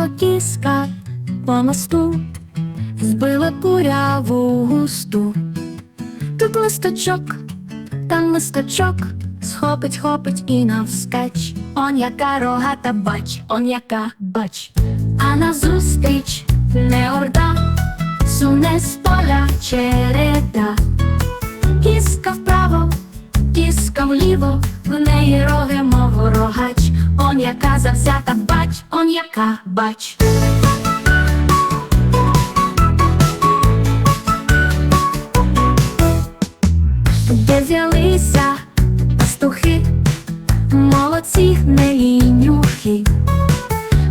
Бігла кіска по мосту, збила куряву густу. Тут листочок, там листочок, схопить, хопить і навскач. Он яка рогата бач, он яка бач. А назустріч не орда, суне з поля череда. Кіска вправо, кіска вліво, в неї роги, мов рогач. Он яка завзята бач, он яка бач. Де взялися пастухи, молодці гнилінюхи,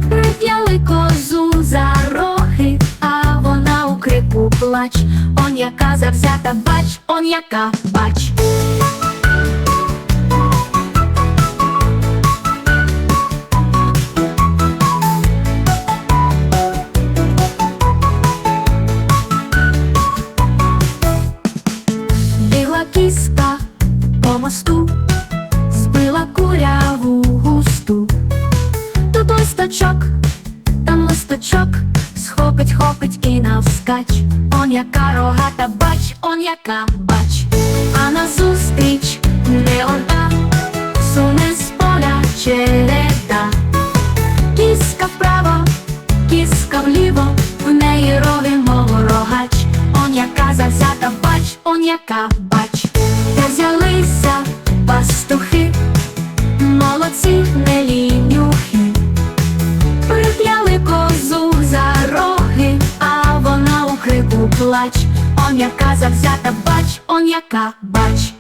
прип'яли козу за роги, а вона у крику плач. Он яка завзята бач, он яка бач. Кіска по мосту, збила куряву густу. Тут листочок, там листочок, схопить, хопить і навскач. Он яка рогата бач, он яка бач. А назустріч не орда, суне з поля череда. Кіска вправо, кіска вліво, в неї роги, мов рогач. Он яка завзята бач, он яка бач. Пастухи, молодці не лінюхи. Прип'яли козу за роги, а вона у крику плач. Он яка завзята бач, он яка бач.